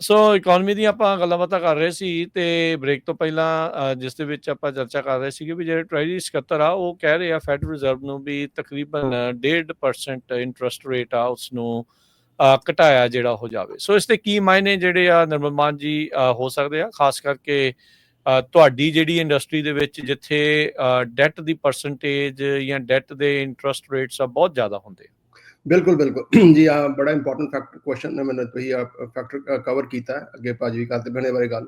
ਸੋ economy ਦੀਆਂ ਆਪਾਂ ਗੱਲਾਂ ਬਾਤਾਂ ਕਰ ਰਹੇ ਸੀ ਤੇ ਬ੍ਰੇਕ ਤੋਂ ਪਹਿਲਾਂ ਜਿਸ ਦੇ ਵਿੱਚ ਆਪਾਂ ਚਰਚਾ ਕਰ ਰਹੇ ਸੀਗੇ ਵੀ ਜਿਹੜੇ ਟ੍ਰੈਜਰੀ ਸਕੱਤਰ ਆ, ਉਹ ਕਹਿ ਰਹੇ ਆ ਫੈਡਰਲ ਰਿਜ਼ਰਵ ਨੂੰ ਵੀ ਤਕਰੀਬਨ 1.5% ਇੰਟਰਸਟ ਰੇਟ ਆ ਉਸ ਨੂੰ ਘਟਾਇਆ ਜਿਹੜਾ ਹੋ ਜਾਵੇ। ਸੋ ਇਸ ਤੇ ਕੀ ਮਾਇਨੇ ਜਿਹੜੇ ਆ ਨਰਮਲ ਮਾਨ ਜੀ ਹੋ ਸਕਦੇ ਆ? ਖਾਸ ਕਰਕੇ ਤੁਹਾਡੀ ਜਿਹੜੀ ਇੰਡਸਟਰੀ ਦੇ ਵਿੱਚ ਜਿੱਥੇ ਡੈਟ ਦੀ ਪਰਸੈਂਟੇਜ ਜਾਂ ਡੈਟ ਦੇ ਇੰਟਰਸਟ ਰੇਟਸ ਆ ਬਹੁਤ ਜ਼ਿਆਦਾ ਹੁੰਦੇ ਆ। ਬਿਲਕੁਲ ਬਿਲਕੁਲ। ਜੀ ਆ ਬੜਾ ਇੰਪੋਰਟੈਂਟ ਫੈਕਟਰ ਕੁਐਸਚਨ ਨੇ ਮੈਨੂੰ ਤੁਸੀਂ ਆ ਫੈਕਟਰ ਕਵਰ ਕੀਤਾ ਅੱਗੇ ਭਾਜੀ ਵੀ ਕਰਦੇ ਬਣੇ ਬਾਰੇ ਗੱਲ।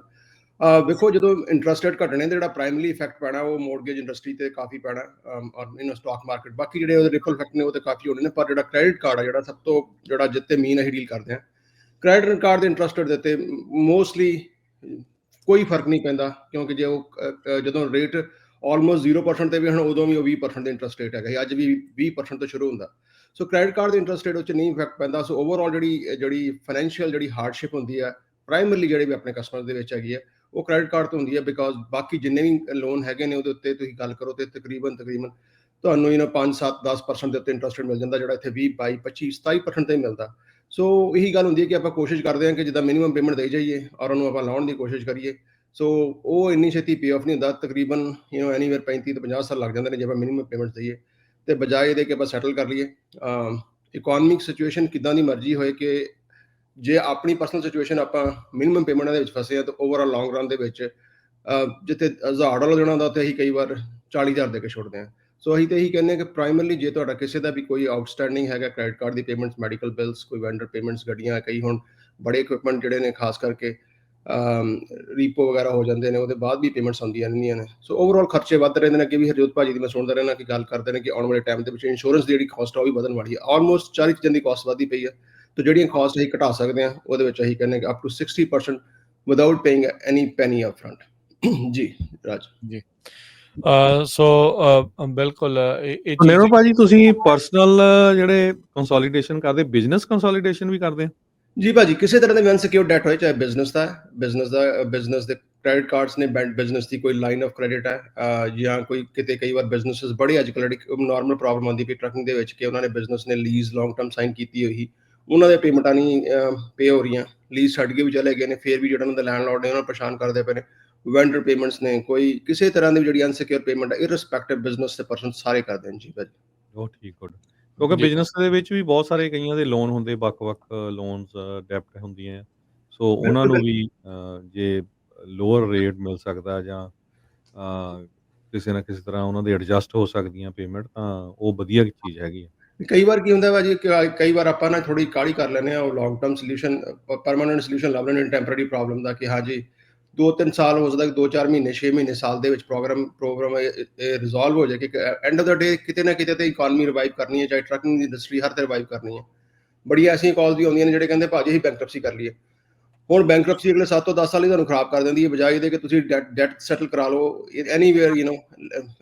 ਆ ਵੇਖੋ ਜਦੋਂ ਇੰਟਰਸਟ ਰੇਟ ਘਟਣੇ ਦਾ ਜਿਹੜਾ ਪ੍ਰਾਇਮਰੀ ਇਫੈਕਟ ਪੈਣਾ ਉਹ ਮੋਰਗੇਜ ਇੰਡਸਟਰੀ ਤੇ ਕਾਫੀ ਪੈਣਾ ਅਮ, ਔਰ ਇਨ ਸਟਾਕ ਮਾਰਕੀਟ ਬਾਕੀ ਜਿਹੜੇ ਉਹਦੇ ਰਿਪਲ ਇਫੈਕਟ ਨੇ ਉਹ ਤੇ ਕਾਫੀ ਹੋਣੇ ਨੇ ਪਰ ਜਿਹੜਾ ਕ੍ਰੈਡਿਟ ਕਾਰਡ ਆ ਜਿਹੜਾ ਸਭ ਤੋਂ ਜਿਹੜਾ ਜਿੱਤੇ ਮੀਨ ਅਸੀਂ ਡੀਲ ਕਰਦੇ ਆ। ਕ੍ਰੈਡਿਟ ਕਾਰਡ ਦੇ ਇੰਟਰਸਟ ਰੇਟ ਦੇ ਉੱਤੇ ਮੋਸਟਲੀ ਕੋਈ ਫ਼ਰਕ ਨਹੀਂ ਪੈਂਦਾ ਕਿਉਂਕਿ ਜੇ ਉਹ ਜਦੋਂ ਰੇਟ ਆਲਮੋਸਟ 0% ਤੇ ਵੀ ਹਨ ਉਦੋਂ ਵੀ ਉਹ 20% ਦੇ ਇੰਟਰਸਟ ਰੇਟ ਹੈਗਾ। ਸੀ। ਅੱਜ ਵੀ 20% ਤੋਂ ਸ਼ੁਰੂ ਹੁੰਦਾ। ਸੋ ਕ੍ਰੈਡਿਟ ਕਾਰਡ ਦੇ ਇੰਟਰਸਟ ਰੇਟ ਉੱਤੇ ਨਹੀਂ ਇਫੈਕਟ ਪੈਂਦਾ। ਸੋ ਓਵਰਆਲ ਜਿਹੜੀ ਜਿਹੜੀ ਫਾਈਨੈਂਸ਼ੀਅਲ ਜਿਹੜੀ ਹਾਰਡਸ਼ਿਪ ਹੁੰਦੀ ਹੈ ਪ੍ਰਾਇਮਰਲੀ ਜਿਹੜੇ ਵੀ ਆਪਣੇ ਕਸਟਮਰ ਦੇ ਵਿੱਚ ਹੈਗੀ ਹੈ, ਉਹ ਕ੍ਰੈਡਿਟ ਕਾਰਡ ਤੋਂ ਹੁੰਦੀ ਹੈ ਬਿਕਾਜ਼ ਬਾਕੀ ਜਿੰਨੇ ਵੀ ਲੋਨ ਹੈਗੇ ਨੇ ਉਹਦੇ ਉੱਤੇ ਤੁਸੀਂ ਗੱਲ ਕਰੋ ਤੇ ਤਕਰੀਬਨ ਤਕਰੀਬਨ ਤੁਹਾਨੂੰ ਇਹਨਾਂ 5 7 10% ਦੇ ਉੱਤੇ ਇੰਟਰਸਟ ਰੇਟ ਮਿਲ ਜਾਂਦਾ ਜਿਹੜਾ ਇੱਥੇ 20 22 25 27% ਤੇ ਹੀ ਮਿਲਦਾ। ਸੋ ਇਹੀ ਗੱਲ ਹੁੰਦੀ ਹੈ ਕਿ ਆਪਾਂ ਕੋਸ਼ਿਸ਼ ਕਰਦੇ ਹਾਂ ਕਿ ਜਿੱਦਾਂ ਮਿਨੀਮਮ ਪੇਮੈਂਟ ਦੇਈ ਜਾਈਏ ਔਰ ਉਹਨੂੰ ਆਪਾਂ ਲਾਉਣ ਦੀ ਕੋਸ਼ਿਸ਼ ਕਰੀਏ। ਸੋ ਉਹ ਇੰਨੀ ਛੇਤੀ ਪੇ ਆਫ ਨਹੀਂ ਹੁੰਦਾ। ਤਕਰੀਬਨ ਯੂ نو ਐਨੀਵੇਅਰ 35 ਤੋਂ 50 ਸਾਲ ਲੱਗ ਜਾਂਦੇ ਨੇ ਜੇ ਆਪਾਂ ਮਿਨੀਮਮ ਪੇਮੈਂਟਸ ਦਈਏ। ਤੇ ਬਜਾਏ ਇਹਦੇ ਕਿ ਆਪਾਂ ਸੈਟਲ ਕਰ ਲਈਏ। ਇਕਨੋਮਿਕ ਸਿਚੁਏਸ਼ਨ ਕਿਦਾਂ ਦੀ ਮਰਜ਼ੀ ਹੋਏ ਕਿ ਜੇ ਆਪਣੀ ਪਰਸਨਲ ਸਿਚੁਏਸ਼ਨ ਆਪਾਂ ਮਿਨੀਮਮ ਪੇਮੈਂਟਾਂ ਦੇ ਵਿੱਚ ਫਸੇ ਆ ਤਾਂ ਓਵਰਆਲ ਲੌਂਗ ਰਨ ਦੇ ਵਿੱਚ ਜਿੱਥੇ 1000 ਡਾਲਰ ਦੇਣਾ ਹੁੰਦਾ, ਉੱਥੇ ਅਸੀਂ ਕਈ ਵਾਰ 40000 ਦੇ ਕੇ ਛੋੜਦੇ ਹਾਂ। ਸੋ ਅਸੀਂ ਤੇ ਇਹੀ ਕਹਿੰਦੇ ਹਾਂ ਕਿ ਪ੍ਰਾਇਮਰਲੀ ਜੇ ਤੁਹਾਡਾ ਕਿਸੇ ਦਾ ਵੀ ਕੋਈ ਆਊਟਸਟੈਂਡਿੰਗ ਹੈਗਾ ਕ੍ਰੈਡਿਟ ਕਾਰਡ ਦੀ ਪੇਮੈਂਟਸ ਮੈਡੀਕਲ ਬਿਲਸ ਕੋਈ ਵੈਂਡਰ ਪੇਮੈਂਟਸ ਗੱਡੀਆਂ, ਕਈ ਹੁਣ ਬੜੇ ਇਕਵਿਪਮੈਂਟ ਜਿਹੜੇ ਨੇ, ਖਾਸ ਕਰਕੇ ਰੀਪੋ ਵਗੈਰਾ ਹੋ ਜਾਂਦੇ ਨੇ ਉਹਦੇ ਬਾਅਦ ਵੀ ਪੇਮੈਂਟਸ ਆਉਂਦੀਆਂ ਰਹਿੰਦੀਆਂ ਨੇ। ਸੋ ਓਵਰਆਲ ਖਰਚੇ ਵੱਧ ਰਹੇ ਨੇ ਕਿ ਵੀ ਹਰਜੋਤ ਭਾਜੀ ਦੀ ਮੈਂ ਸੁਣਦਾ ਰਹਿਣਾ ਕਿ ਗੱਲ ਕਰਦੇ ਨੇ ਕਿ ਆਉਣ ਵਾਲੇ ਟਾਈਮ ਦੇ ਵਿੱਚ ਇੰਸ਼ੋਰੈਂਸ ਦੀ ਜਿਹੜੀ ਕਾਸਟ ਆ ਉਹ ਵੀ ਵਧਣ ਵਾਲੀ ਹੈ ਆਲਮੋਸਟ 40 ਚੀਜ਼ਾਂ ਦੀ ਕਾਸਟ ਵਧੀ ਪਈ ਹੈ ਤੇ ਜਿਹੜੀਆਂ ਕਾਸਟ ਅਸੀਂ ਘਟਾ ਸਕਦੇ ਹਾਂ ਉਹਦੇ ਵਿੱਚ ਅਸੀਂ ਕਹਿੰਦੇ ਕਿ up to 60% without paying any penny up front ਜੀ ਰਾਜ। ਅ, ਸੋ ਬਿਲਕੁਲ ਇਹ ਨੇਰੋ ਭਾਜੀ ਤੁਸੀਂ ਪਰਸਨਲ ਜਿਹੜੇ ਕੰਸੋਲੀਡੇਸ਼ਨ ਕਰਦੇ ਬਿਜ਼ਨਸ ਕੰਸੋਲੀਡੇਸ਼ਨ ਵੀ ਕਰਦੇ ਆ? ਜੀ ਭਾਜੀ, ਕਿਸੇ ਤਰ੍ਹਾਂ ਦਾ ਵੀ ਅਨਸਿਕਿਉਰਡ ਡੈਟ ਹੋਏ, ਚਾਹੇ ਬਿਜ਼ਨਸ ਦਾ ਬਿਜ਼ਨਸ ਦਾ ਬਿਜ਼ਨਸ ਦੇ ਕ੍ਰੈਡਿਟ ਕਾਰਡਸ ਨੇ ਬੈਂਕ ਬਿਜ਼ਨਸ ਦੀ ਕੋਈ ਲਾਈਨ ਆਫ ਕ੍ਰੈਡਿਟ ਹੈ ਜਾਂ ਕੋਈ ਕਿਤੇ ਕਈ ਵਾਰ ਬਿਜ਼ਨੈਸਸ ਬੜੇ ਅੱਜ ਕੱਲ੍ਹ ਜਿਹੜੀ ਨਾਰਮਲ ਪ੍ਰੋਬਲਮ ਆਉਂਦੀ ਪਈ ਟਰਕਿੰਗ ਦੇ ਵਿੱਚ ਕਿ ਉਹਨਾਂ ਨੇ ਬਿਜ਼ਨਸ ਨੇ ਲੀਜ਼ ਲੌਂਗ ਟਰਮ ਸਾਈਨ ਕੀਤੀ ਹੋਈ, ਉਹਨਾਂ ਦੇ ਪੇਮੈਂਟਾਂ ਨਹੀਂ ਪੇ ਹੋ ਰਹੀਆਂ ਲੀਜ਼ ਛੱਡ ਕੇ ਵੀ ਚਲੇ ਗਏ ਨੇ, ਫੇਰ ਵੀ ਜਿਹੜਾ ਉਹਨਾਂ ਦਾ ਲੈਂਡਲੋਰਡ ਨੇ ਉਹਨਾਂ ਨੂੰ ਪਰੇਸ਼ਾਨ ਕਰਦੇ ਪਏ ਨੇ ਵੈਂਡਰ ਪੇਮੈਂਟਸ ਨੇ, ਕੋਈ ਕਿਸੇ ਤਰ੍ਹਾਂ ਦੀ ਵੀ ਜਿਹੜੀ ਅਨਸਿਕਿਉਰ ਪੇਮੈਂਟ ਹੈ ਇਰਰਿਸਪੈਕਟਿਵ ਬਿਜ਼ਨਸ ਦੇ ਪਰਸਨ ਸਾਰੇ ਕਰਦੇ ਨੇ ਜੀ ਭਾਜੀ। ਉਹ ਠੀਕ ਗੁੱਡ ਕਿਉਂਕਿ। ਬਿਜ਼ਨਸ ਦੇ ਵਿੱਚ ਵੀ ਬਹੁਤ ਸਾਰੇ ਕਈਆਂ ਦੇ ਲੋਨ ਹੁੰਦੇ ਵੱਖ-ਵੱਖ ਲੋਨਸ ਡੈਪਟ ਹੁੰਦੀਆਂ। ਸੋ ਉਹਨਾਂ ਨੂੰ ਵੀ ਜੇ ਲੋਅਰ ਰੇਟ ਮਿਲ ਸਕਦਾ ਜਾਂ ਕਿਸੇ ਨਾ ਕਿਸੇ ਤਰ੍ਹਾਂ ਉਹਨਾਂ ਦੇ ਐਡਜਸਟ ਹੋ ਸਕਦੀਆਂ ਪੇਮੈਂਟ ਤਾਂ ਉਹ ਵਧੀਆ ਚੀਜ਼ ਹੈਗੀ ਆ। ਕਈ ਵਾਰ ਕੀ ਹੁੰਦਾ ਵਾ ਜੀ ਕਿ ਕਈ ਵਾਰ ਆਪਾਂ ਨਾ ਥੋੜੀ ਕਾਲੀ ਕਰ ਲੈਂਦੇ ਆ ਉਹ long term solution permanent solution ਲੱਭ ਲੈਂਦੇ ਟੈਂਪਰੇਰੀ ਪ੍ਰੋਬਲਮ ਦਾ ਕਿ ਹਾਂ ਜੀ 2-3 ਸਾਲ ਹੋ ਸਕਦਾ 2-4 ਮਹੀਨੇ 6 ਮਹੀਨੇ ਸਾਲ ਦੇ ਵਿੱਚ ਪ੍ਰੋਗਰਾਮ ਪ੍ਰੋਗਰਾਮ ਰਿਜ਼ੋਲਵ ਹੋ ਜਾਏ ਕਿ ਐਂਡ ਆਫ ਦਾ ਡੇ ਕਿਤੇ ਨਾ ਕਿਤੇ ਤੇ ਇਕਨੋਮੀ ਰਿਵਾਈਵ ਕਰਨੀ ਹੈ, ਚਾਹੇ ਟਰਕਿੰਗ ਦੀ ਇੰਡਸਟਰੀ ਹਰ ਤੇ ਰਿਵਾਈਵ ਕਰਨੀ ਹੈ। ਬੜੀ ਐਸੀਆਂ ਕਾਲਸ ਵੀ ਆਉਂਦੀਆਂ ਨੇ ਜਿਹੜੇ ਕਹਿੰਦੇ ਭਾਜੀ ਅਸੀਂ ਬੈਂਕਰਪਸੀ ਕਰ ਲਈਏ। ਹੁਣ ਬੈਂਕਰਪਸੀ ਅਗਲੇ 7 ਤੋਂ 10 ਸਾਲ ਹੀ ਤੁਹਾਨੂੰ ਖਰਾਬ ਕਰ ਦਿੰਦੀ ਹੈ, ਬਜਾਏ ਦੇ ਕਿ ਤੁਸੀਂ ਡੈਟ ਸੈਟਲ ਕਰਾ ਲਓ। Anyway you know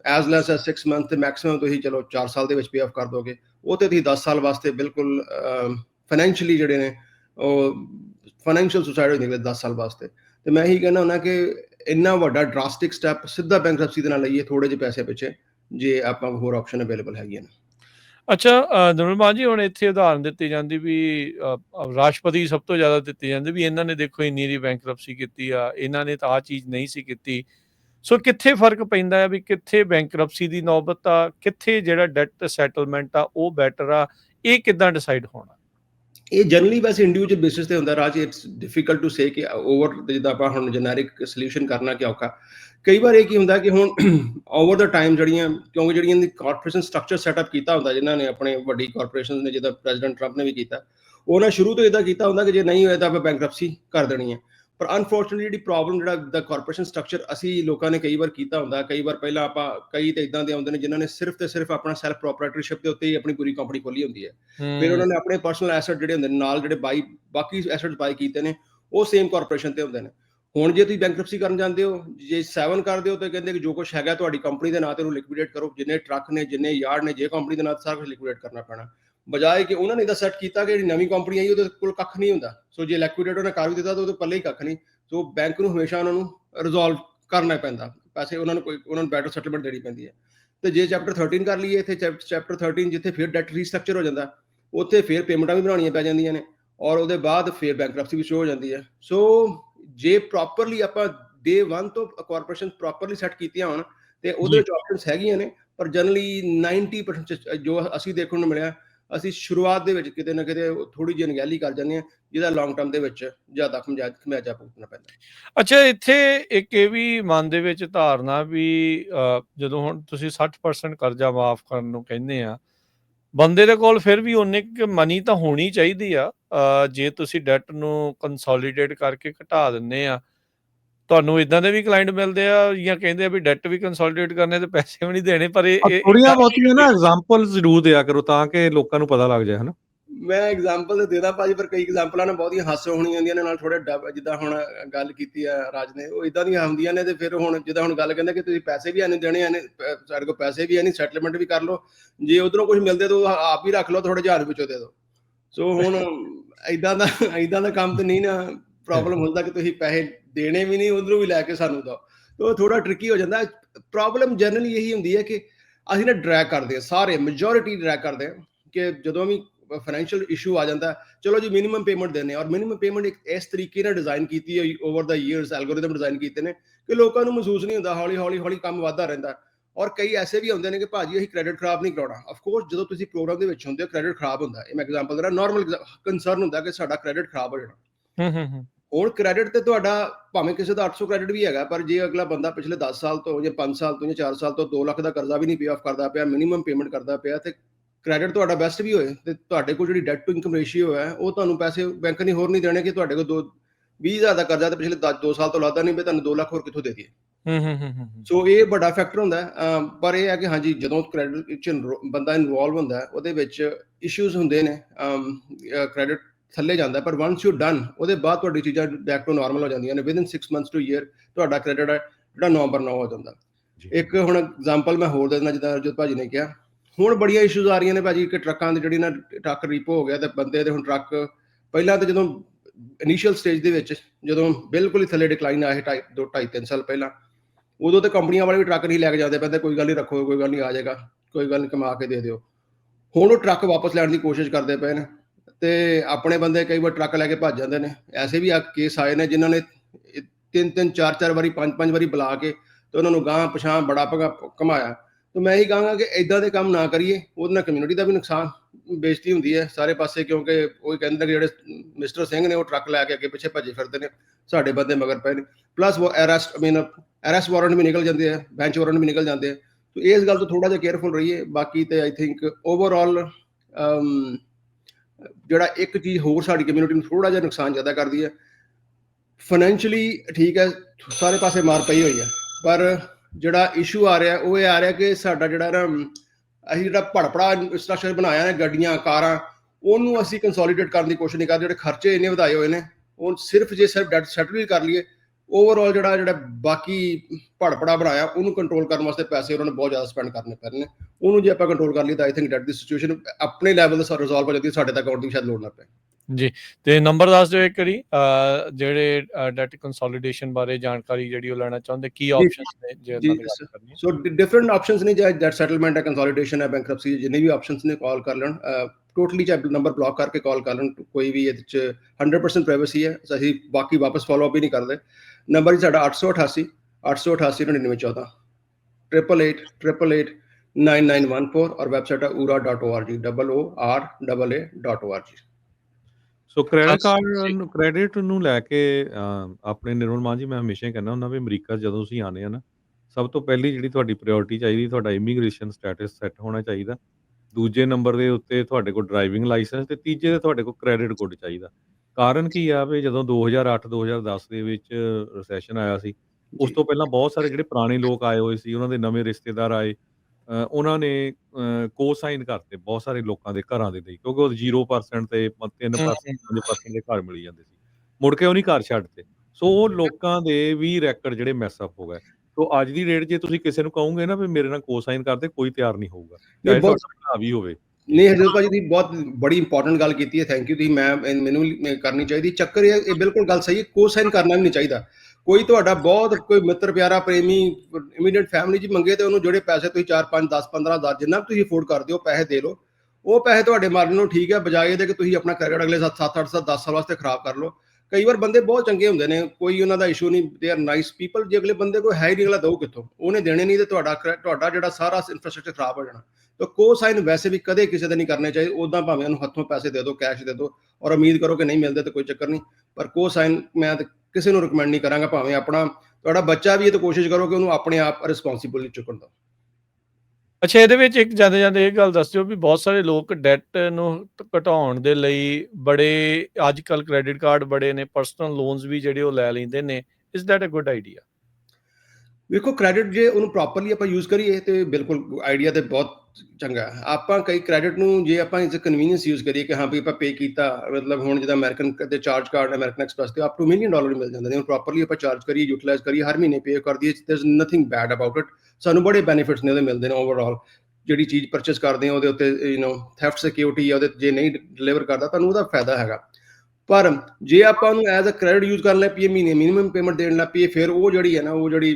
as less as 6 month ਤੇ ਮੈਕਸਿਮਮ ਤੁਸੀਂ ਚਲੋ 4 ਸਾਲ ਦੇ ਵਿੱਚ ਪੇ ਆਫ ਕਰ ਦੋਗੇ। ਉਹ ਤੇ ਤੁਸੀਂ 10 ਸਾਲ ਵਾਸਤੇ ਬਿਲਕੁਲ ਫਾਈਨੈਂਸ਼ੀਅਲੀ ਜਿਹੜੇ ਨੇ, ਉਹ ਫਾਈਨੈਂਸ਼ੀਅਲ ਸੁਸਾਇਟੀ ਨਿਕਲੇ 10 ਸਾਲ ਵਾਸਤੇ। ਤੇ ਮੈਂ ਇਹੀ ਕਹਿਣਾ ਹੁੰਦਾ ਕਿ ਇੰਨਾ ਵੱਡਾ ਡਰਾਸਟਿਕ ਸਟੈਪ ਸਿੱਧਾ ਬੈਂਕਰਪਸੀ ਦੇ ਨਾਲ ਲਈਏ ਥੋੜੇ ਜਿਹੇ ਪੈਸੇ ਪਿੱਛੇ ਜੇ ਆਪਾਂ ਹੋਰ ਆਪਸ਼ਨ ਅਵੇਲੇਬਲ ਹੈਗੀਆਂ ਨੇ। ਅੱਛਾ ਅ, ਜੀ ਹੁਣ ਇੱਥੇ ਉਦਾਹਰਨ ਦਿੱਤੀ ਜਾਂਦੀ ਵੀ ਰਾਸ਼ਟਰਪਤੀ ਸਭ ਤੋਂ ਜ਼ਿਆਦਾ ਦਿੱਤੀ ਜਾਂਦੀ ਵੀ ਇਹਨਾਂ ਨੇ ਦੇਖੋ ਇੰਨੀ ਦੀ ਬੈਂਕਰਪਸੀ ਕੀਤੀ ਆ ਇਹਨਾਂ ਨੇ ਤਾਂ ਆ ਚੀਜ਼ ਨਹੀਂ ਸੀ ਕੀਤੀ। ਸੋ ਕਿੱਥੇ ਫ਼ਰਕ ਪੈਂਦਾ ਹੈ ਵੀ ਕਿੱਥੇ ਬੈਂਕਰਪਸੀ ਦੀ ਨੌਬਤ ਆ ਕਿੱਥੇ ਜਿਹੜਾ ਡੈਟ ਸੈਟਲਮੈਂਟ ਆ ਉਹ ਬੈਟਰ ਆ ਇਹ ਕਿੱਦਾਂ ਡਿਸਾਈਡ ਹੋਣਾ? ਇਹ ਜਨਰਲੀ ਵੈਸੇ ਇੰਡੀਵਿਜੂਅਲ ਬੇਸਿਸ ਤੇ ਹੁੰਦਾ, Raj it's difficult to say ਕਿ ਓਵਰ ਜਿੱਦਾਂ ਆਪਾਂ ਹੁਣ ਜੈਨਰਿਕ ਸੋਲੂਸ਼ਨ ਕਰਨਾ ਕਿ ਔਖਾ। ਕਈ ਵਾਰ ਇਹ ਕੀ ਹੁੰਦਾ ਕਿ ਹੁਣ ਓਵਰ ਦਾ ਟਾਈਮ ਜਿਹੜੀਆਂ, ਕਿਉਂਕਿ ਜਿਹੜੀਆਂ ਦੀ ਕਾਰਪੋਰੇਸ਼ਨ ਸਟਰਕਚਰ ਸੈਟਅਪ ਕੀਤਾ ਹੁੰਦਾ, ਜਿਨ੍ਹਾਂ ਨੇ ਆਪਣੇ ਵੱਡੀ ਕਾਰਪੋਰੇਸ਼ਨਸ ਨੇ, ਜਿੱਦਾਂ ਪ੍ਰੈਜ਼ੀਡੈਂਟ ਟਰੰਪ ਨੇ ਵੀ ਕੀਤਾ ਉਹਨਾਂ ਸ਼ੁਰੂ ਤੋਂ ਇਦਾਂ ਕੀਤਾ ਹੁੰਦਾ ਕਿ ਜੇ ਨਹੀਂ ਹੋਇਆ ਤਾਂ ਆਪਾਂ ਬੈਂਕਰਪਸੀ ਕਰ ਦੇਣੀ ਹੈ। ਪਰ ਅਨਫੋਰਚੂਨਟਲੀ ਜਿਹੜੀ ਪ੍ਰੋਬਲਮ ਜਿਹੜਾ ਦਾ ਕਾਰਪੋਰੇਸ਼ਨ ਸਟਰਕਚਰ ਅਸੀਂ ਲੋਕਾਂ ਨੇ ਕਈ ਵਾਰ ਕੀਤਾ ਹੁੰਦਾ ਕਈ ਵਾਰ ਪਹਿਲਾਂ ਆਪਾਂ ਕਈ ਤੇ ਇਦਾਂ ਦੇ ਆਉਂਦੇ ਨੇ ਜਿਨ੍ਹਾਂ ਨੇ ਸਿਰਫ ਤੇ ਸਿਰਫ ਆਪਣਾ ਸੈਲਫ ਪ੍ਰੋਪਰਾਈਟਰਸ਼ਿਪ ਦੇ ਉੱਤੇ ਹੀ ਆਪਣੀ ਪੂਰੀ ਕੰਪਨੀ ਖੋਲੀ ਹੁੰਦੀ ਹੈ। ਫਿਰ ਉਹਨਾਂ ਨੇ ਆਪਣੇ ਪਰਸਨਲ ਐਸੈਟ ਜਿਹੜੇ ਹੁੰਦੇ ਨੇ ਨਾਲ ਜਿਹੜੇ ਬਾਈ ਬਾਕੀ ਐਸੈਟਸ ਬਾਈ ਕੀਤੇ ਨੇ ਉਹ ਸੇਮ ਕਾਰਪੋਰੇਸ਼ਨ ਤੇ ਹੁੰਦੇ ਨੇ। ਹੁਣ ਜੇ ਤੁਸੀਂ ਬੈਂਕਰਪਸੀ ਕਰਨ ਜਾਂਦੇ ਹੋ ਜੇ 7 ਕਰਦੇ ਹੋ ਤਾਂ ਕਹਿੰਦੇ ਕਿ ਜੋ ਕੁਝ ਹੈਗਾ ਤੁਹਾਡੀ ਕੰਪਨੀ ਦੇ ਨਾਂ ਤੇ ਉਹਨੂੰ ਲਿਕਵਿਡੇਟ ਕਰੋ ਜਿੰਨੇ ਟਰੱਕ ਨੇ ਜਿੰਨੇ ਯਾਰਡ ਨੇ ਜੇ ਕੰਪਨੀ ਦੇ ਨਾਂ ਤੇ ਸਾਰਾ ਕੁਝ ਲਿਕਵਿਡੇਟ ਕਰਨਾ ਪੈਣਾ। ਬਜਾਏ ਕਿ ਉਹਨਾਂ ਨੇ ਇਹਦਾ ਸੈੱਟ ਕੀਤਾ ਕਿ ਜਿਹੜੀ ਨਵੀਂ ਕੰਪਨੀ ਆਈ ਉਹਦੇ ਕੋਲ ਕੱਖ ਨਹੀਂ ਹੁੰਦਾ। ਸੋ ਜੇ ਲਿਕਵਿਡੇਟ ਉਹਨੇ ਕਰ ਵੀ ਦਿੱਤਾ ਤਾਂ ਉਹਦੇ ਪੱਲੇ ਹੀ ਕੱਖ ਨਹੀਂ। ਸੋ ਬੈਂਕ ਨੂੰ ਹਮੇਸ਼ਾ ਉਹਨਾਂ ਨੂੰ ਰਿਜ਼ੋਲਵ ਕਰਨਾ ਪੈਂਦਾ। ਪੈਸੇ ਉਹਨਾਂ ਨੂੰ ਕੋਈ ਉਹਨਾਂ ਨੂੰ ਬੈਟਰ ਸੈਟਲਮੈਂਟ ਦੇਣੀ ਪੈਂਦੀ ਹੈ। ਤੇ ਜੇ ਚੈਪਟਰ 13 ਕਰ ਲਈਏ ਇੱਥੇ ਚੈਪਟਰ 13 ਜਿੱਥੇ ਫਿਰ ਡੈਟ ਰੀਸਟਰਕਚਰ ਹੋ ਜਾਂਦਾ ਉੱਥੇ ਫਿਰ ਪੇਮੈਂਟਾਂ ਵੀ ਬਣਾਉਣੀਆਂ ਪੈ ਜਾਂਦੀਆਂ ਨੇ ਔਰ ਉਹਦੇ ਬਾਅਦ ਫਿਰ ਬੈਂਕਰਪਸੀ ਵੀ ਸ਼ੋ ਹੋ ਜਾਂਦੀ ਹੈ। ਸੋ ਜੇ ਪ੍ਰੋਪਰਲੀ ਆਪਾਂ ਡੇ 1 ਤੋਂ ਕਾਰਪੋਰੇਸ਼ਨ ਪ੍ਰੋਪਰਲੀ ਸੈੱਟ ਕੀਤੀਆਂ ਹੋਣ ਤੇ ਉਹਦੇ। ਵਿੱਚ ਆਪਸ਼ਨਸ ਹੈਗੀਆਂ ਨੇ ਪਰ ਜਨਰਲੀ 90% ਚ ਜੋ ਅਸੀਂ ਦੇਖਣ ਨੂੰ ਮਿਲਿਆ ਅਸੀਂ ਸ਼ੁਰੂਆਤ ਦੇ ਵਿੱਚ ਕਿਤੇ ਨਾ ਕਿਤੇ ਥੋੜੀ ਜਿਹੀ ਅਣਗਹਿਲੀ ਕਰ ਜਾਂਦੇ ਹਾਂ, ਜਿਹਦਾ ਲੌਂਗ ਟਰਮ ਦੇ ਵਿੱਚ ਜ਼ਿਆਦਾ ਖਮਿਆ ਖਮਿਆਜਾ ਭੁਗਤਣਾ ਪੈਂਦਾ। ਅੱਛਾ, ਇੱਥੇ ਇੱਕ ਇਹ ਵੀ ਮਨ ਦੇ ਵਿੱਚ ਧਾਰਨਾ ਵੀ ਜਦੋਂ ਹੁਣ ਤੁਸੀਂ 60% ਕਰਜ਼ਾ ਮਾਫ ਕਰਨ ਨੂੰ ਕਹਿੰਦੇ ਆ, ਬੰਦੇ ਦੇ ਕੋਲ ਫਿਰ ਵੀ ਉਨੇ ਕਿ ਮਨੀ ਤਾਂ ਹੋਣੀ ਚਾਹੀਦੀ ਆ। ਜੇ ਤੁਸੀਂ ਡੈਟ ਨੂੰ ਕੰਸੋਲੀਡੇਟ ਕਰਕੇ ਘਟਾ ਦਿੰਦੇ ਆ ਤੁਹਾਨੂੰ ਇਦਾਂ ਦੇ ਵੀ ਕਲਾਇੰਟ ਮਿਲਦੇ ਆ ਜਾਂ ਕਹਿੰਦੇ ਆ ਵੀ ਡੈਟ ਵੀ ਕੰਸੋਲੀਡੇਟ ਕਰਨੇ ਤੇ ਪੈਸੇ ਵੀ ਨਹੀਂ ਦੇਣੇ ਪਰ ਇਹ ਥੋੜੀਆਂ ਬਹੁਤੀਆਂ ਨਾ ਐਗਜ਼ਾਮਪਲ ਜ਼ਰੂਰ ਦਿਆ ਕਰੋ ਤਾਂ ਕਿ ਲੋਕਾਂ ਨੂੰ ਪਤਾ ਲੱਗ ਜਾਏ ਹਨਾ? ਮੈਂ ਐਗਜ਼ਾਮਪਲ ਤੇ ਦੇਦਾ ਭਾਜੀ ਪਰ ਕਈ ਐਗਜ਼ਾਮਪਲਾਂ ਨੇ ਬਹੁਤੀਆਂ ਹਾਸੇ ਹੋਣੀਆਂ ਹੁੰਦੀਆਂ ਨੇ ਨਾਲ ਥੋੜੇ ਜਿੱਦਾਂ ਹੁਣ ਗੱਲ ਕੀਤੀ ਆ ਰਾਜ ਨੇ ਉਹ ਇਦਾਂ ਦੀਆਂ ਹੁੰਦੀਆਂ ਨੇ ਤੇ ਫਿਰ ਹੁਣ ਜਿੱਦਾਂ ਹੁਣ ਗੱਲ ਕਹਿੰਦੇ ਕਿ ਤੁਸੀਂ ਪੈਸੇ ਵੀ ਨਹੀਂ ਦੇਣੇ ਨੇ ਸਾਡੇ ਕੋਲ ਪੈਸੇ ਵੀ ਨਹੀਂ ਸੈਟਲਮੈਂਟ ਵੀ ਕਰ ਲਓ ਜੇ ਉਧਰੋਂ ਕੁਝ ਮਿਲਦੇ ਤਾਂ ਆਪ ਹੀ ਰੱਖ ਲਓ ਥੋੜੇ ਹਜ਼ਾਰ ਵਿੱਚੋਂ ਦੇ ਦਿਓ। ਸੋ ਹੁਣ ਇਦਾਂ ਦਾ ਇਦਾਂ ਦਾ ਕੰਮ ਤੇ ਨਹੀਂ ਨਾ ਪ੍ਰੋਬਲਮ ਹੁੰਦਾ ਕਿ ਤੁਸੀਂ ਪੈਸੇ ਦੇਣੇ ਵੀ ਨਹੀਂ, ਉਧਰੋਂ ਵੀ ਲੈ ਕੇ ਸਾਨੂੰ ਦਿਓ। ਉਹ ਥੋੜਾ ਟ੍ਰਿਕੀ ਹੋ ਜਾਂਦਾ। ਪ੍ਰੋਬਲਮ ਜਨਰਲੀ ਇਹੀ ਹੁੰਦੀ ਹੈ ਕਿ ਅਸੀਂ ਨਾ ਡਰੈਗ ਕਰਦੇ ਹਾਂ, ਸਾਰੇ ਮੈਜੋਰਿਟੀ ਡਰੈਗ ਕਰਦੇ ਹਾਂ ਕਿ ਜਦੋਂ ਵੀ ਫਾਈਨੈਂਸ਼ੀਅਲ ਇਸ਼ੂ ਆ ਜਾਂਦਾ, ਚਲੋ ਜੀ ਮਿਨੀਮਮ ਪੇਮੈਂਟ ਦੇਣੇ ਔਰ ਮਿਨੀਮਮ ਪੇਮੈਂਟ ਇੱਕ ਇਸ ਤਰੀਕੇ ਨਾਲ ਡਿਜ਼ਾਈਨ ਕੀਤੀ ਹੈ over the years algorithm design ਕੀਤੇ ਨੇ ਕਿ ਲੋਕਾਂ ਨੂੰ ਮਹਿਸੂਸ ਨਹੀਂ ਹੁੰਦਾ, ਹੌਲੀ ਹੌਲੀ ਹੌਲੀ ਕੰਮ ਵਧਦਾ ਰਹਿੰਦਾ। ਔਰ ਕਈ ਐਸੇ ਵੀ ਹੁੰਦੇ ਨੇ ਕਿ ਭਾਜੀ ਅਸੀਂ ਕ੍ਰੈਡਿਟ ਖਰਾਬ ਨਹੀਂ ਕਰਾਉਣਾ। ਆਫ ਕੋਰਸ ਜਦੋਂ ਤੁਸੀਂ ਪ੍ਰੋਗਰਾਮ ਦੇ ਵਿੱਚ ਹੁੰਦੇ ਹੋ ਕ੍ਰੈਡਿਟ ਖਰਾਬ ਹੁੰਦਾ। ਇਹ ਮੈਂ ਐਗਜ਼ਾਮਪਲ ਦੇ ਰਿਹਾ ਨਾਰਮਲ ਕੰਸਰਨ ਹੁੰਦਾ ਕਿ ਸਾਡਾ ਕ੍ਰੈਡਿਟ ਖਰਾਬ ਹੋ ਜਾਣਾ। ਹੂੰ ਹੂੰ। ਹੂੰ ਹੁਣ ਕ੍ਰੈਡਿਟ ਤੇ ਤੁਹਾਡਾ ਭਾਵੇਂ ਕਿਸੇ ਦਾ 800 ਕ੍ਰੈਡਿਟ ਵੀ ਹੈਗਾ ਪਰ ਜੇ ਅਗਲਾ ਬੰਦਾ ਪਿਛਲੇ 10 ਸਾਲ ਤੋਂ ਜਾਂ 5 ਸਾਲ ਤੋਂ ਜਾਂ 4 ਸਾਲ ਤੋਂ 2 ਲੱਖ ਦਾ ਕਰਜ਼ਾ ਵੀ ਨਹੀਂ ਪੇ ਆਫ ਕਰਦਾ ਪਿਆ ਮਿਨੀਮਮ ਪੇਮੈਂਟ ਕਰਦਾ ਪਿਆ ਤੇ ਕ੍ਰੈਡਿਟ ਤੁਹਾਡਾ ਬੈਸਟ ਵੀ ਹੋਏ ਤੇ ਤੁਹਾਡੇ ਕੋਲ ਜਿਹੜੀ ਡੈਟ ਟੂ ਇਨਕਮ ਰੇਸ਼ੀਓ ਹੈ ਉਹ ਤੁਹਾਨੂੰ ਪੈਸੇ ਬੈਂਕ ਨੇ ਹੋਰ ਨਹੀਂ ਦੇਣੇ ਕਿ ਤੁਹਾਡੇ ਕੋਲ ਦੋ 20000 ਦਾ ਕਰਜ਼ਾ ਤੇ ਪਿਛਲੇ 2 ਸਾਲ ਤੋਂ ਲਾਦਾ ਨਹੀਂ ਵੀ ਤੁਹਾਨੂੰ 2 ਲੱਖ ਹੋਰ ਕਿੱਥੋਂ ਦੇ ਦਈਏ। ਹੂੰ ਹੂੰ ਸੋ ਇਹ ਵੱਡਾ ਫੈਕਟਰ ਹੁੰਦਾ ਪਰ ਇਹ ਹੈ ਕਿ ਹਾਂਜੀ ਜਦੋਂ ਕ੍ਰੈਡਿਟ ਵਿੱਚ ਇਨਰੋ- ਬੰਦਾ ਇਨਵੋਲਵ ਹੁੰਦਾ ਉਹਦੇ ਵਿੱਚ ਇਸ਼ੂਜ਼ ਹੁੰਦੇ ਨੇ ਕ੍ਰੈਡਿਟ ਥੱਲੇ ਜਾਂਦਾ ਪਰ ਵਾਂਸ ਯੂ ਡਨ ਉਹਦੇ ਬਾਅਦ ਤੁਹਾਡੀ ਚੀਜ਼ਾਂ ਬੈਕ ਟੂ ਨਾਰਮਲ ਹੋ ਜਾਂਦੀਆਂ ਨੇ ਵਿਦਿਨ 6 ਮੰਥਸ ਟੂ ਈਅਰ ਤੁਹਾਡਾ ਕ੍ਰੈਡਿਟ ਜਿਹੜਾ ਨੰਬਰ 9 ਹੋ ਜਾਂਦਾ। ਇੱਕ ਹੁਣ ਐਗਜ਼ਾਮਪਲ ਮੈਂ ਹੋਰ ਦੇ ਦਿੰਦਾ ਜਿੱਦਾਂ ਅਰਜੁਤ ਭਾਜੀ ਨੇ ਕਿਹਾ ਹੁਣ ਬੜੀਆਂ ਇਸ਼ੂਜ਼ ਆ ਰਹੀਆਂ ਨੇ ਭਾਜੀ ਕਿ ਟਰੱਕਾਂ ਦੀ ਜਿਹੜੀ ਨਾ ਟਰੱਕ ਰੀਪੋ ਹੋ ਗਿਆ ਤੇ ਬੰਦੇ ਦੇ ਹੁਣ ਟਰੱਕ ਪਹਿਲਾਂ ਤਾਂ ਜਦੋਂ ਇਨੀਸ਼ੀਅਲ ਸਟੇਜ ਦੇ ਵਿੱਚ ਜਦੋਂ ਬਿਲਕੁਲ ਹੀ ਥੱਲੇ ਡਿਕਲਾਈਨ ਆਇਆ ਸੀ ਢਾਈ ਦੋ ਢਾਈ ਤਿੰਨ ਸਾਲ ਪਹਿਲਾਂ ਉਦੋਂ ਤੇ ਕੰਪਨੀਆਂ ਵਾਲੇ ਵੀ ਟਰੱਕ ਨਹੀਂ ਲੈ ਕੇ ਜਾਂਦੇ ਪੈਂਦੇ ਕੋਈ ਗੱਲ ਨਹੀਂ ਰੱਖੋ ਕੋਈ ਗੱਲ ਨਹੀਂ ਆ ਜਾਏਗਾ ਕੋਈ ਗੱਲ ਨਹੀਂ ਕਮਾ ਕੇ ਦੇ ਦਿਓ। ਹੁਣ ਉਹ ਟਰੱਕ ਵਾਪਸ ਲੈਣ ਦੀ ਕੋਸ਼ਿਸ਼ ਕਰਦੇ ਪਏ ਨੇ। ਤੇ ਆਪਣੇ ਬੰਦੇ ਕਈ ਵਾਰ ਟਰੱਕ ਲੈ ਕੇ ਭੱਜ ਜਾਂਦੇ ਨੇ। ਐਸੇ ਵੀ ਆ ਕੇਸ ਆਏ ਨੇ ਜਿਨ੍ਹਾਂ ਨੇ ਤਿੰਨ ਤਿੰਨ, ਚਾਰ ਚਾਰ ਵਾਰੀ, ਪੰਜ ਪੰਜ ਵਾਰੀ ਬੁਲਾ ਕੇ ਤੇ ਉਹਨਾਂ ਨੂੰ ਗਾਂ ਪਛਾਂ ਬੜਾ ਭਗਾ ਕਮਾਇਆ ਤੇ ਮੈਂ ਇਹੀ ਕਹਾਂਗਾ ਕਿ ਇਦਾਂ ਦੇ ਕੰਮ ਨਾ ਕਰੀਏ, ਉਹਦੇ ਨਾਲ ਕਮਿਊਨਿਟੀ ਦਾ ਵੀ ਨੁਕਸਾਨ, ਬੇਇੱਜ਼ਤੀ ਹੁੰਦੀ ਹੈ ਸਾਰੇ ਪਾਸੇ ਕਿਉਂਕਿ ਉਹ ਕਹਿੰਦੇ ਨੇ ਕਿ ਜਿਹੜੇ ਮਿਸਟਰ ਸਿੰਘ ਨੇ ਉਹ ਟਰੱਕ ਲੈ ਕੇ ਅੱਗੇ ਪਿੱਛੇ ਭੱਜੇ ਫਿਰਦੇ ਨੇ, ਸਾਡੇ ਬੰਦੇ ਮਗਰ ਪਏ ਨੇ। ਪਲੱਸ ਉਹ arrest I mean arrest warrant ਵੀ ਨਿਕਲ ਜਾਂਦੇ ਆ ਬੈਂਚ ਵਾਰੰਟ ਵੀ ਨਿਕਲ ਜਾਂਦੇ ਆ। ਤੋ ਇਸ ਗੱਲ ਤੋਂ ਥੋੜਾ ਜਿਹਾ ਕੇਅਰਫੁਲ ਰਹੀਏ, ਬਾਕੀ ਤੇ ਆਈ ਥਿੰਕ ਓਵਰਆਲ ਜਿਹੜਾ ਇੱਕ ਚੀਜ਼ ਹੋਰ ਸਾਡੀ ਕਮਿਊਨਿਟੀ ਨੂੰ ਥੋੜਾ ਜਿਹਾ ਨੁਕਸਾਨ ਜ਼ਿਆਦਾ ਕਰਦੀ ਹੈ ਫਾਈਨੈਂਸ਼ੀਅਲੀ ਠੀਕ ਹੈ, ਸਾਰੇ ਪਾਸੇ ਮਾਰ ਪਈ ਹੋਈ ਹੈ, ਪਰ ਜਿਹੜਾ ਇਸ਼ੂ ਆ ਰਿਹਾ, ਉਹ ਇਹ ਆ ਰਿਹਾ ਕਿ ਸਾਡਾ ਜਿਹੜਾ ਨਾ, ਅਸੀਂ ਜਿਹੜਾ ਭੜਪੜਾ ਇੰਫਰਾਸਟ੍ਰਕਚਰ ਬਣਾਇਆ ਹੈ, ਗੱਡੀਆਂ, ਕਾਰਾਂ, ਉਹਨੂੰ ਅਸੀਂ ਕੰਸੋਲੀਡੇਟ ਕਰਨ ਦੀ ਕੋਸ਼ਿਸ਼ ਨਹੀਂ ਕਰਦੇ, ਜਿਹੜੇ ਖਰਚੇ ਇੰਨੇ ਵਧਾਏ ਹੋਏ ਨੇ, ਉਹ ਸਿਰਫ ਜੇ ਸਿਰਫ ਡੈਟ ਸੈਟਲ ਕਰ ਲਈਏ ਓਵਰਆਲ ਜਿਹੜਾ ਜਿਹੜਾ ਬਾਕੀ ਭੜਪੜਾ ਬਣਾਇਆ ਉਹਨੂੰ ਕੰਟਰੋਲ ਕਰਨ ਵਾਸਤੇ ਪੈਸੇ ਉਹਨਾਂ ਨੇ ਬਹੁਤ ਜ਼ਿਆਦਾ ਸਪੈਂਡ ਕਰਨੇ ਪੈਣੇ ਨੇ। ਉਹਨੂੰ ਜੇ ਆਪਾਂ ਕੰਟਰੋਲ ਕਰ ਲਈ ਤਾਂ ਆਈ ਥਿੰਕ ਡੈਟ ਦੀ ਸਿਚੁਏਸ਼ਨ ਆਪਣੇ ਲੈਵਲ ਤੇ ਰਿਜ਼ੋਲਵ ਹੋ ਜਾਂਦੀ ਸਾਡੇ ਤੱਕ ਆਉਣ ਦੀ ਸ਼ਾਇਦ ਲੋੜ ਨਾ ਪਏ। ਜੀ ਤੇ ਨੰਬਰ ਦੱਸ ਦਿਓ ਇੱਕ ਵਾਰੀ ਜਿਹੜੇ ਡੈਟ ਕੰਸੋਲੀਡੇਸ਼ਨ ਬਾਰੇ ਜਾਣਕਾਰੀ ਜਿਹੜੀ ਉਹ ਲੈਣਾ ਚਾਹੁੰਦੇ ਕੀ ਆਪਸ਼ਨਸ ਨੇ ਜੇ ਉਹਨਾਂ ਦੀ ਗੱਲ ਕਰਨੀ ਸੋ ਡਿਫਰੈਂਟ ਆਪਸ਼ਨਸ ਨੇ ਚਾਹੇ ਡੈਟ ਸੈਟਲਮੈਂਟ ਹੈ ਕੰਸੋਲੀਡੇਸ਼ਨ ਹੈ ਬੈਂਕਰਪਸੀ ਜਿੰਨੇ ਵੀ ਆਪਸ਼ਨਸ ਨੇ ਕਾਲ ਕਰ ਲੈਣ। ਟੋਟਲੀ ਚਾਹੇ ਨੰਬਰ ਬਲੌਕ ਕਰਕੇ ਕਾਲ ਕਰ ਲੈਣ ਕੋਈ ਵੀ ਇਹਦੇ ਚ 100% ਪ੍ਰਾਈਵੇਸੀ ਹੈ ਅਸੀਂ ਬਾਕੀ ਵਾਪਸ ਫਾਲੋ ਅਪ ਹੀ ਨਹੀਂ ਕਰਦੇ। ਨੰਬਰ ਹੀ ਸਾਡਾ 888 888 9914 888 888 9914 ਔਰ ਵੈਬਸਾਈਟ ਹੈ ura.org double O R double A dot org so credit card ਨੂੰ ਕ੍ਰੈਡਿਟ ਨੂੰ ਲੈ ਕੇ ਆਪਣੇ ਨਿਰਮਲ ਮਾਨ ਜੀ ਮੈਂ ਹਮੇਸ਼ਾ ਹੀ ਕਹਿੰਦਾ ਹੁੰਦਾ ਵੀ ਅਮਰੀਕਾ 'ਚ ਜਦੋਂ ਤੁਸੀਂ ਆਉਂਦੇ ਆ ਨਾ ਸਭ ਤੋਂ ਪਹਿਲੀ ਜਿਹੜੀ ਤੁਹਾਡੀ ਪ੍ਰਾਇੋਰਟੀ ਚਾਹੀਦੀ ਤੁਹਾਡਾ ਇਮੀਗ੍ਰੇਸ਼ਨ ਸਟੇਟਸ ਸੈੱਟ ਹੋਣਾ ਚਾਹੀਦਾ। ਦੂਜੇ ਨੰਬਰ ਦੇ ਉੱਤੇ ਤੁਹਾਡੇ ਕੋਲ ਡਰਾਈਵਿੰਗ ਲਾਇਸੈਂਸ ਤੇ ਤੀਜੇ ਤੇ ਤੁਹਾਡੇ ਕੋਲ ਕ੍ਰੈਡਿਟ ਕਾਰਡ ਚਾਹੀਦਾ। ਕਾਰਨ ਕੀ ਆ ਵੀ ਜਦੋਂ 2008 2010 ਦੇ ਵਿੱਚ ਰਿਸੈਸ਼ਨ ਆਇਆ ਸੀ ਉਸ। ਤੋਂ ਪਹਿਲਾਂ ਬਹੁਤ ਸਾਰੇ ਜਿਹੜੇ ਪੁਰਾਣੇ ਲੋਕ ਆਏ ਹੋਏ ਸੀ ਉਹਨਾਂ ਦੇ ਨਵੇਂ ਰਿਸ਼ਤੇਦਾਰ ਆਏ ਉਹਨਾਂ ਨੇ ਕੋ ਸਾਈਨ ਕਰਤੇ ਬਹੁਤ ਸਾਰੇ ਲੋਕਾਂ ਦੇ ਘਰਾਂ ਦੇ ਲਈ ਕਿਉਂਕਿ ਉਹ 0% ਤੇ 3% 5% ਦੇ ਘਰ ਮਿਲੀ ਜਾਂਦੇ ਸੀ। ਮੁੜ ਕੇ ਉਹ ਨਹੀਂ ਘਰ ਛੱਡਤੇ ਸੋ ਉਹ ਲੋਕਾਂ ਦੇ ਵੀ ਰੈਕੋਰਡ ਜਿਹੜੇ ਮੈਸ ਅਪ ਹੋ ਗਏ। ਸੋ ਅੱਜ ਦੀ ਡੇਟ ਜੇ ਤੁਸੀਂ ਕਿਸੇ ਨੂੰ ਕਹੋਗੇ ਨਾ ਵੀ ਮੇਰੇ ਨਾਲ ਕੋ ਸਾਈਨ ਕਰਦੇ ਕੋਈ ਤਿਆਰ ਨਹੀਂ ਹੋਊਗਾ। ਚਾਹੇ ਤੁਹਾਡਾ ਵੀ ਹੋਵੇ। ਨਹੀਂ ਹਰਜੋਤ ਭਾਜੀ ਦੀ ਬਹੁਤ ਬੜੀ ਇੰਪੋਰਟੈਂਟ ਗੱਲ ਕੀਤੀ ਹੈ ਥੈਂਕ ਯੂ ਤੁਸੀਂ ਮੈਂ ਮੈਨੂੰ ਕਰਨੀ ਚਾਹੀਦੀ। ਚੱਕਰ ਇਹ ਬਿਲਕੁਲ ਗੱਲ ਸਹੀ ਹੈ ਕੋ ਸਾਈਨ ਕਰਨਾ ਵੀ ਨਹੀਂ ਚਾਹੀਦਾ। ਕੋਈ ਤੁਹਾਡਾ ਬਹੁਤ ਕੋਈ ਮਿੱਤਰ ਪਿਆਰਾ ਪ੍ਰੇਮੀ ਇਮੀਡੀਏਟ ਫੈਮਿਲੀ ਚ ਮੰਗੇ ਤੇ ਉਹਨੂੰ ਜਿਹੜੇ ਪੈਸੇ ਤੁਸੀਂ 4 5 10 15 ਹਜ਼ਾਰ ਜਿੰਨਾ ਵੀ ਤੁਸੀਂ ਅਫੋਰਡ ਕਰਦੇ ਹੋ ਪੈਸੇ ਦੇ ਲਓ। ਉਹ ਪੈਸੇ ਤੁਹਾਡੇ ਮਾਰਨ ਨੂੰ ਠੀਕ ਹੈ ਬਜਾਏ ਇਹਦੇ ਕਿ ਤੁਸੀਂ ਆਪਣਾ ਕੈਰੀਅਰ ਅਗਲੇ 7 7 8 10 ਸਾਲ ਵਾਸਤੇ ਖਰਾਬ ਕਰ ਲਓ। ਕਈ ਵਾਰ ਬੰਦੇ ਬਹੁਤ ਚੰਗੇ ਹੁੰਦੇ ਨੇ, ਕੋਈ ਉਹਨਾਂ ਦਾ ਇਸ਼ੂ ਨਹੀਂ ਦੇ ਆਰ ਨਾਈਸ ਪੀਪਲ ਜੇ ਅਗਲੇ ਬੰਦੇ ਕੋਈ ਹੈ ਹੀ ਨਹੀਂ, ਅਗਲਾ ਦਊ ਕਿੱਥੋਂ? ਉਹਨੇ ਦੇਣੇ ਨਹੀਂ ਤੇ ਤੁਹਾਡਾ cre- ਤੁਹਾਡਾ ਜਿਹੜਾ ਸਾਰਾ ਇੰਫਰਾਸਟ੍ਰਕਚਰ ਖਰਾਬ ਹੋ ਜਾਣਾ। ਤਾਂ ਕੋ ਸਾਈਨ ਵੈਸੇ ਵੀ ਕਦੇ ਕਿਸੇ ਦੇ ਨਹੀਂ ਕਰਨੇ ਚਾਹੀਦੇ ਉਦਾਂ ਭਾਵੇਂ ਉਹਨੂੰ ਹੱਥੋਂ ਪੈਸੇ ਦੇ ਦਿਓ ਕੈਸ਼ ਦੇ ਦਿਓ ਔਰ ਉਮੀਦ ਕਰੋ ਕਿ ਨਹੀਂ ਮਿਲਦੇ ਤਾਂ ਕੋਈ ਚੱਕਰ ਨਹੀਂ। ਪਰ ਕੋ ਸਾਈਨ ਮੈਂ ਤਾਂ ਕਿਸੇ ਨੂੰ ਰეკਮੈਂਡ ਨਹੀਂ ਕਰਾਂਗਾ, ਭਾਵੇਂ ਆਪਣਾ, ਤੁਹਾਡਾ ਬੱਚਾ ਵੀ ਇਹ ਤਾਂ ਕੋਸ਼ਿਸ਼ ਕਰੋ ਕਿ ਉਹਨੂੰ ਆਪਣੇ ਆਪ ਰਿਸਪੌਂਸਿਬਿਲਟੀ ਚੁੱਕਣ ਦਾ ਅੱਛਾ, ਇਹਦੇ ਵਿੱਚ ਇੱਕ ਜਾਂਦੇ ਜਾਂਦੇ ਇਹ ਗੱਲ ਦੱਸ ਦਿਓ ਵੀ ਬਹੁਤ ਸਾਰੇ ਲੋਕ ਡੈਟ ਨੂੰ ਘਟਾਉਣ ਦੇ ਲਈ ਬੜੇ, ਅੱਜ ਕੱਲ੍ਹ ਕ੍ਰੈਡਿਟ ਕਾਰਡ ਬੜੇ ਨੇ ਪਰਸਨਲ ਲੋਨਸ ਵੀ ਜਿਹੜੇ ਉਹ ਲੈ ਲੈਂਦੇ ਨੇ is that a good idea ਵੇਖੋ ਕ੍ਰੈਡਿਟ ਜੇ ਉਹਨੂੰ ਪ੍ਰੋਪਰਲੀ ਆਪਾਂ ਯੂਜ਼ ਕਰੀਏ ਤੇ ਬਿਲਕੁਲ ਆਈਡੀਆ ਤੇ ਬਹੁਤ ਚੰਗਾ ਆਪਾਂ ਕਈ ਕ੍ਰੈਡਿਟ ਨੂੰ ਜੇ ਆਪਾਂ ਇਸ ਕਨਵੀਨੀਅੰਸ ਯੂਜ਼ ਕਰੀਏ ਕਿ ਹਾਂ ਵੀ ਆਪਾਂ ਪੇ ਕੀਤਾ, ਮਤਲਬ ਹੁਣ ਜਿਹਦਾ ਅਮਰੀਕਨ ਦੇ ਚਾਰਜ ਕਾਰਡ ਅਮਰੀਕਨ ਐਕਸਪ੍ਰੈਸ ਤੇ ਅਪ ਟੂ ਮਿਲੀਅਨ ਡਾਲਰ ਮਿਲ ਜਾਂਦੇ ਨੇ, ਉਹਨੂੰ ਪ੍ਰੋਪਰਲੀ ਆਪਾਂ ਚਾਰਜ ਕਰੀਏ ਯੂਟਿਲਾਈਜ਼ ਕਰੀਏ, ਹਰ ਮਹੀਨੇ ਪੇ ਕਰ ਦਈਏ there is nothing bad about it ਸਾਨੂੰ ਬੜੇ ਬੈਨੀਫਿਟਸ ਨੇ, ਉਹਦੇ ਮਿਲਦੇ ਨੇ ਓਵਰਆਲ ਜਿਹੜੀ ਚੀਜ਼ ਪਰਚੇਸ ਕਰਦੇ ਆ, ਉਹਦੇ ਉੱਤੇ ਯੂ نو ਥੈਫਟ ਸਿਕਿਉਰਿਟੀ ਆ, ਉਹਦੇ ਜੇ ਨਹੀਂ ਡਿਲੀਵਰ ਕਰਦਾ, ਤੁਹਾਨੂੰ ਉਹਦਾ ਫਾਇਦਾ ਹੈਗਾ। ਪਰ ਜੇ ਆਪਾਂ ਉਹਨੂੰ ਐਜ਼ ਅ ਕ੍ਰੈਡਿਟ ਯੂਜ਼ ਕਰਨ ਲੱਗ ਪਈਏ ਮਹੀਨੇ ਮਿਨੀਮਮ ਪੇਮੈਂਟ ਦੇਣ ਲੱਗ ਪਈਏ ਫਿਰ ਉਹ ਜਿਹੜੀ ਹੈ ਨਾ ਉਹ ਜਿਹੜੀ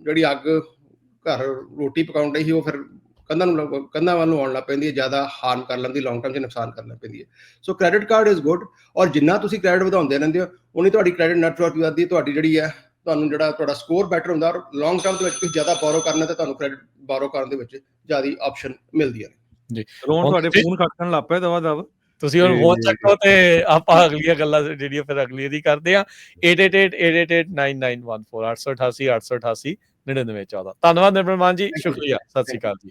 ਜਿਹੜੀ ਅੱਗ ਘਰ ਰੋਟੀ ਪਕਾਉਣ ਲਈ ਸੀ ਉਹ ਫਿਰ ਕੰਧਾਂ ਨੂੰ ਕੰਧਾਂ ਵੱਲ ਨੂੰ ਆਉਣ ਲੱਗ ਪੈਂਦੀ ਹੈ ਜ਼ਿਆਦਾ ਹਾਰਮ ਕਰ ਲੈਂਦੀ ਲੌਂਗ ਟਰਮ 'ਚ ਨੁਕਸਾਨ ਕਰ ਲੱਗ ਪੈਂਦੀ ਹੈ। So credit card is good ਔਰ ਜਿੰਨਾ ਤੁਸੀਂ ਕ੍ਰੈਡਿਟ ਵਧਾਉਂਦੇ ਰਹਿੰਦੇ ਹੋ ਉਨੀ ਤੁਹਾਡੀ ਕ੍ਰੈਡਿਟ ਨੈਟਵਰਕ ਵਧਦੀ ਤੁਹਾਡੀ ਜਿਹੜੀ ਹੈ ਤੁਹਾਨੂੰ ਜਿਹੜਾ ਤੁਹਾਡਾ ਸਕੋਰ ਬੈਟਰ ਹੁੰਦਾ ਔਰ ਲੌਂਗ ਟਰਮ ਦੇ ਵਿੱਚ ਤੁਸੀਂ ਜ਼ਿਆਦਾ ਬੋਰੋ ਕਰਨਾ ਤੇ ਤੁਹਾਨੂੰ ਕ੍ਰੈਡਿਟ ਬੋਰੋ ਕਰਨ ਦੇ ਵਿੱਚ ਜ਼ਿਆਦਾ ਆਪਸ਼ਨ ਮਿਲਦੀਆਂ ਨੇ ਰੋਣ ਹੁਣ ਤੁਹਾਡੇ ਫੋਨ ਖੜਕਣ ਲੱਗ ਪਿਆ ਦਵਾ ਦਵ ਤੁਸੀਂ ਹੁਣ ਫੋਨ ਚੱਕੋ ਤੇ ਆਪਾਂ ਅਗਲੀਆਂ ਗੱਲਾਂ ਜਿਹੜੀਆਂ ਫਿਰ ਅਗਲੀ ਦੀ ਕਰਦੇ ਆ 8888899148 888 888 9914 ਧੰਨਵਾਦ ਨਿਰਮਲ ਮਾਨ ਜੀ ਸ਼ੁਕਰੀਆ। ਸਤਿ ਸ਼੍ਰੀ ਅਕਾਲ ਜੀ।